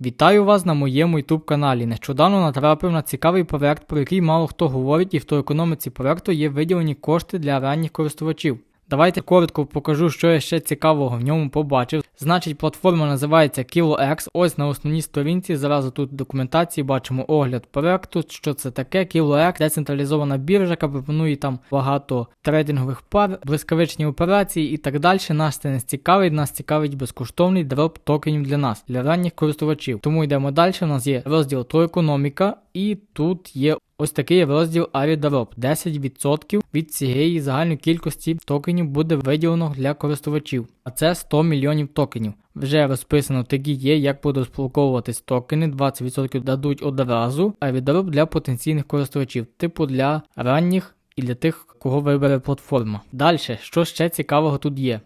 Вітаю вас на моєму YouTube каналі. Нещодавно натрапив на цікавий проект, про який мало хто говорить, і в той економіці проекту є виділені кошти для ранніх користувачів. Давайте коротко покажу, що я ще цікавого в ньому побачив. Значить, платформа називається KiloX. Ось на основній сторінці. Зразу тут в документації бачимо огляд проекту, що це таке. KiloX – децентралізована біржа, яка пропонує там багато трейдингових пар, блискавичні операції і так далі. Нас це не цікавить, нас цікавить безкоштовний дроп токенів для нас, для ранніх користувачів. Тому йдемо далі. У нас є розділ то економіка, і тут є Ось такий розділ AriDrop. 10% від цієї загальної кількості токенів буде виділено для користувачів, а це 100 мільйонів токенів. Вже розписано такі є, як будуть розблоковуватись токени, 20% дадуть одразу, а для потенційних користувачів, типу для ранніх і для тих, кого вибере платформа. Далі, що ще цікавого тут є?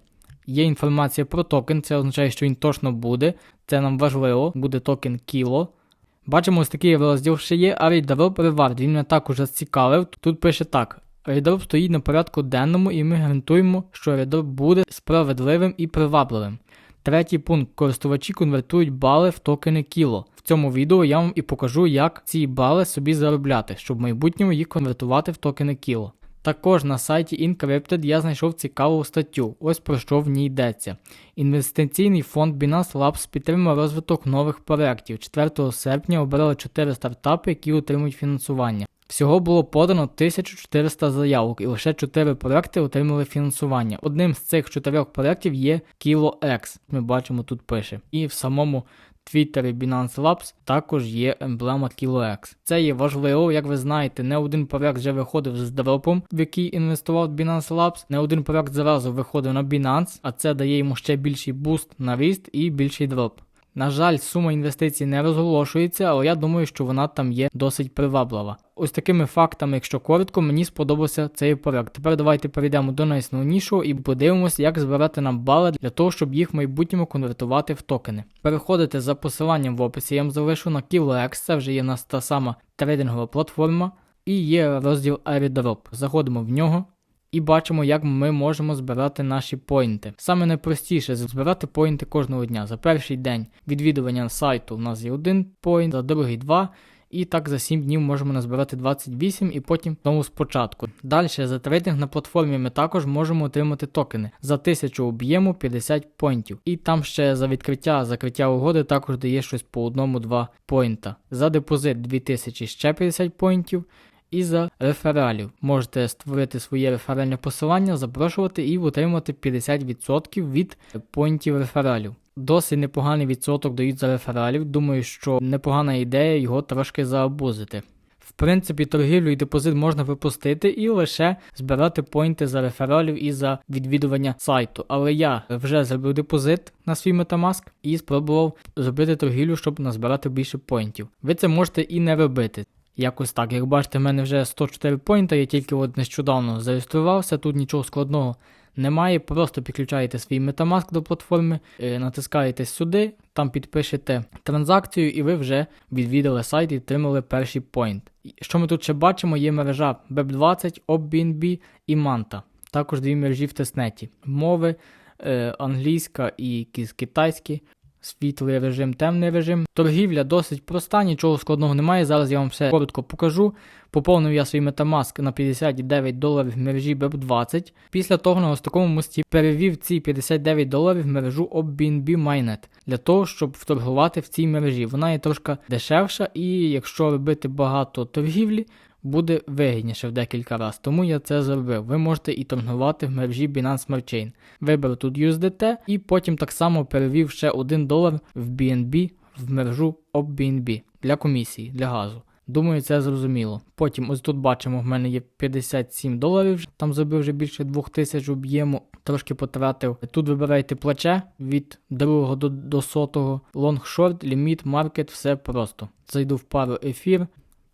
Є інформація про токен, це означає, що він точно буде. Це нам важливо, буде токен Kilo. Бачимо ось такий розділ ще є, а Raidrop Reward. Він мене також зацікавив. Тут пише так: Raidrop стоїть на порядку денному, і ми гарантуємо, що Raidrop буде справедливим і привабливим. Третій пункт. Користувачі конвертують бали в токени Kilo. В цьому відео я вам і покажу, як ці бали собі заробляти, щоб в майбутньому їх конвертувати в токени Kilo. Також на сайті Encrypted я знайшов цікаву статтю. Ось про що в ній йдеться. Інвестиційний фонд Binance Labs підтримує розвиток нових проєктів. 4 серпня обрали 4 стартапи, які отримують фінансування. Всього було подано 1400 заявок, і лише 4 проекти отримали фінансування. Одним з цих чотирьох проєктів є KiloX. Ми бачимо тут пише. І в самому Твіттері Binance Labs також є емблема KiloX. Це є важливо, як ви знаєте, не один проект вже виходив з дропом, в який інвестував Binance Labs, не один проект зразу виходив на Binance, а це дає йому ще більший буст на ріст і більший дроп. На жаль, сума інвестицій не розголошується, але я думаю, що вона там є досить приваблива. Ось такими фактами, якщо коротко, мені сподобався цей проект. Тепер давайте перейдемо до найосновнішого і подивимося, як збирати нам бали для того, щоб їх в майбутньому конвертувати в токени. Переходите за посиланням в описі, я вам залишу на KiloX, це вже є нас та сама трейдингова платформа, і є розділ AirDrop. Заходимо в нього. І бачимо, як ми можемо збирати наші поінти. Саме найпростіше збирати поінти кожного дня. За перший день відвідування сайту у нас є один поінт, за другий два. І так за 7 днів можемо назбирати 28 і потім знову спочатку. Далі за трейдинг на платформі ми також можемо отримати токени за 1000 об'єму 50 поінтів. І там ще за відкриття, закриття угоди також дає щось по одному-два поінта. За депозит 2000 ще 50 поінтів. І за рефералів можете створити своє реферальне посилання, запрошувати і отримати 50% від поінтів рефералів. Досить непоганий відсоток дають за рефералів. Думаю, що непогана ідея його трошки заабузити. В принципі, торгівлю і депозит можна випустити і лише збирати поінти за рефералів і за відвідування сайту. Але я вже зробив депозит на свій Metamask і спробував зробити торгівлю, щоб назбирати більше поінтів. Ви це можете і не робити. Якось так. Як бачите, в мене вже 104 поінта, я тільки от нещодавно зареєструвався, тут нічого складного немає. Просто підключаєте свій Metamask до платформи, е, натискаєте сюди, там підпишете транзакцію, і ви вже відвідали сайт і отримали перший поінт. Що ми тут ще бачимо, є мережа Web20, OpBNB і Manta. Також дві мережі в тестнеті. Мови е, англійська і китайські. Світлий режим, темний режим. Торгівля досить проста, нічого складного немає. Зараз я вам все коротко покажу. Поповнив я свій Metamask на 59 доларів в мережі BEP20. Після того на ось такому мості перевів ці 59 доларів в мережу OBNB Mainnet для того, щоб вторгувати в цій мережі. Вона є трошки дешевша, і якщо робити багато торгівлі, буде вигідніше в декілька разів. Тому я це зробив. Ви можете і торгувати в мережі Binance Smart Chain. Вибрав тут USDT і потім так само перевів ще 1 долар в BNB в мережу OpBNB для комісії, для газу. Думаю, це зрозуміло. Потім ось тут бачимо, в мене є 57 доларів, там зробив вже більше 2000 об'єму, трошки потратив. Тут вибираєте плече від 2 до, до 100, лонг-шорт, ліміт, маркет, все просто. Зайду в пару ефір,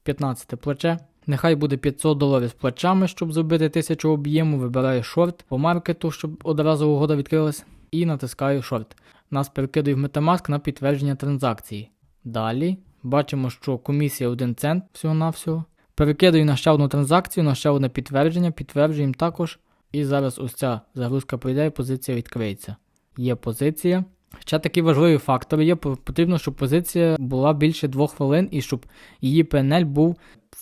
15 плече. Нехай буде 500 доларів з плечами, щоб зробити 1000 об'єму, вибираю шорт по маркету, щоб одразу угода відкрилась, і натискаю шорт. Нас перекидує в Metamask на підтвердження транзакції. Далі бачимо, що комісія 1 цент всього-навсього. Перекидаю на ще одну транзакцію, на ще одне підтвердження, підтверджуємо також. І зараз ось ця загрузка прийде і позиція відкриється. Є позиція. Ще такий важливий фактор є, потрібно, щоб позиція була більше 2 хвилин і щоб її PNL був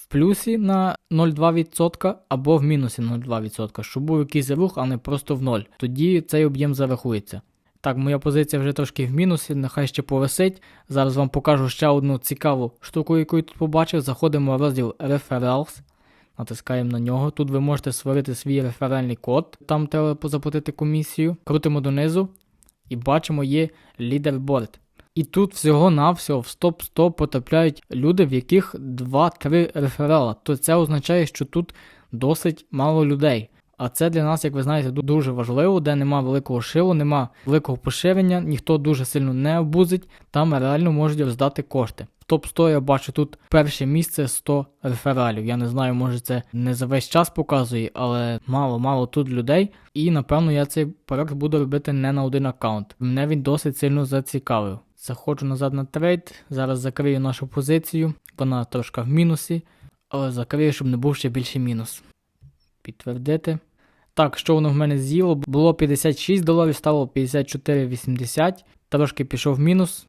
в плюсі на 0,2% або в мінусі на 0,2%, щоб був якийсь рух, а не просто в 0. Тоді цей об'єм зарахується. Так, моя позиція вже трошки в мінусі, нехай ще повисить. Зараз вам покажу ще одну цікаву штуку, яку я тут побачив. Заходимо в розділ Referrals, натискаємо на нього. Тут ви можете створити свій реферальний код, там треба заплатити комісію. Крутимо донизу і бачимо є лідерборд. І тут всього-навсього в стоп-100 потрапляють люди, в яких 2-3 реферала. То це означає, що тут досить мало людей. А це для нас, як ви знаєте, дуже важливо, де нема великого шилу, нема великого поширення, ніхто дуже сильно не обузить, там реально можуть роздати кошти. В топ-100 я бачу тут перше місце 100 рефералів. Я не знаю, може це не за весь час показує, але мало-мало тут людей. І напевно я цей проект буду робити не на один аккаунт. Мене він досить сильно зацікавив. Заходжу назад на трейд, зараз закрию нашу позицію, вона трошки в мінусі, але закрию, щоб не був ще більший мінус. Підтвердити. Так, що воно в мене з'їло? Було 56 доларів, стало 54,80. Трошки пішов в мінус.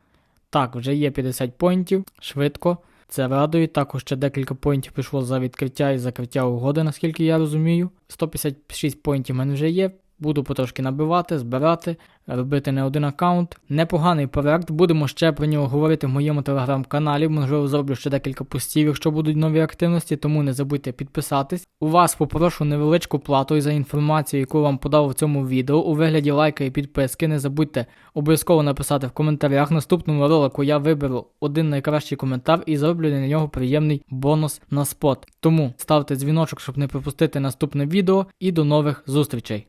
Так, вже є 50 поінтів, швидко. Це радує. Також ще декілька поінтів пішло за відкриття і закриття угоди, наскільки я розумію. 156 поінтів в мене вже є. Буду потрошки набивати, збирати, робити не один аккаунт. Непоганий проект. Будемо ще про нього говорити в моєму телеграм-каналі. Можливо, зроблю ще декілька постів, якщо будуть нові активності, тому не забудьте підписатись. У вас попрошу невеличку плату за інформацію, яку вам подав в цьому відео у вигляді лайка і підписки. Не забудьте обов'язково написати в коментарях. Наступному ролику я виберу один найкращий коментар і зроблю на нього приємний бонус на спот. Тому ставте дзвіночок, щоб не пропустити наступне відео, і до нових зустрічей.